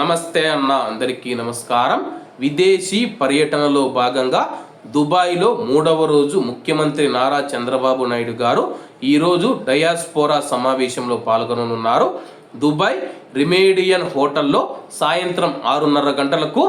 నమస్తే అన్న అందరికీ నమస్కారం. విదేశీ పర్యటనలో భాగంగా దుబాయ్లో మూడవ రోజు ముఖ్యమంత్రి నారా చంద్రబాబు నాయుడు గారు ఈరోజు డయాస్పోరా సమావేశంలో పాల్గొననున్నారు. దుబాయ్ రిమేడియన్ హోటల్లో సాయంత్రం ఆరున్నర గంటలకు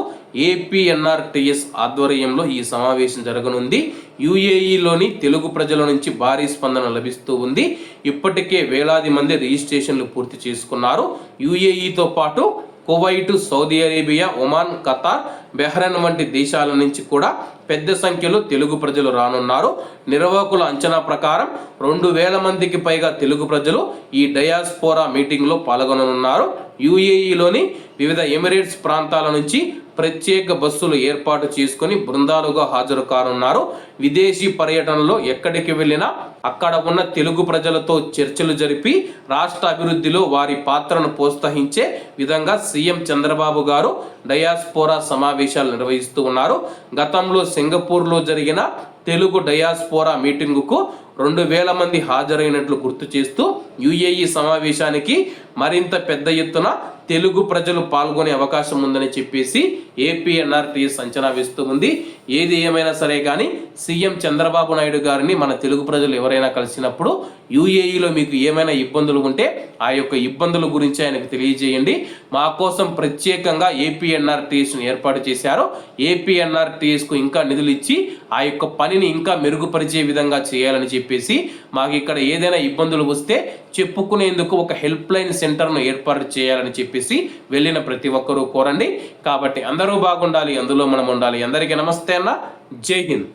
ఏపీఎన్ఆర్టీఎస్ ఆధ్వర్యంలో ఈ సమావేశం జరగనుంది. యుఏఈలోని తెలుగు ప్రజల నుంచి భారీ స్పందన లభిస్తూ ఉంది. ఇప్పటికే వేలాది మంది రిజిస్ట్రేషన్లు పూర్తి చేసుకున్నారు. యుఏఈతో పాటు Kuwait Saudi Arabia Oman Qatar Bahrain వంటి దేశాల నుంచి కూడా పెద్ద సంఖ్యలో తెలుగు ప్రజలు రానున్నారు. నిర్వాహకుల అంచనా ప్రకారం రెండు వేల మందికి పైగా తెలుగు ప్రజలు ఈ డయాస్పోరా మీటింగ్లో పాల్గొననున్నారు. యుఏఈలోని వివిధ ఎమిరేట్స్ ప్రాంతాల నుంచి ప్రత్యేక బస్సులు ఏర్పాటు చేసుకుని బృందాలుగా హాజరు కానున్నారు విదేశీ పర్యటనలో ఎక్కడికి వెళ్ళినా అక్కడ ఉన్న తెలుగు ప్రజలతో చర్చలు జరిపి రాష్ట్ర అభివృద్ధిలో వారి పాత్రను ప్రోత్సహించే విధంగా సీఎం చంద్రబాబు గారు డయాస్పోరా సమావేశాలు నిర్వహిస్తూ ఉన్నారు. గతంలో సింగపూర్లో జరిగిన తెలుగు డయాస్పోరా మీటింగుకు రెండు వేల మంది హాజరైనట్లు గుర్తు చేస్తూ యుఏఈ సమావేశానికి మరింత పెద్ద ఎత్తున తెలుగు ప్రజలు పాల్గొనే అవకాశం ఉందని చెప్పేసి ఏపీఎన్ఆర్టీఎస్ అంచనా వేస్తూ ఉంది. ఏది ఏమైనా సరే కానీ సీఎం చంద్రబాబు నాయుడు గారిని మన తెలుగు ప్రజలు ఎవరైనా కలిసినప్పుడు యుఏఈలో మీకు ఏమైనా ఇబ్బందులు ఉంటే ఆ యొక్క ఇబ్బందుల గురించి ఆయనకు తెలియజేయండి. మా కోసం ప్రత్యేకంగా ఏపీఎన్ఆర్టీఎస్ను ఏర్పాటు చేశారు. ఏపీఎన్ఆర్టీఎస్కు ఇంకా నిధులు ఇచ్చి ఆ యొక్క పనిని ఇంకా మెరుగుపరిచే విధంగా చేయాలని చెప్పేసి మాకు ఇక్కడ ఏదైనా ఇబ్బందులు వస్తే చెప్పుకునేందుకు ఒక హెల్ప్ లైన్ సెంటర్ను ఏర్పాటు చేయాలని చెప్పేసి వెళ్ళిన ప్రతి ఒక్కరూ కోరండి. కాబట్టి అందరూ బాగుండాలి అందులో మనం ఉండాలి. అందరికీ నమస్తే అన్న. జై హింద్.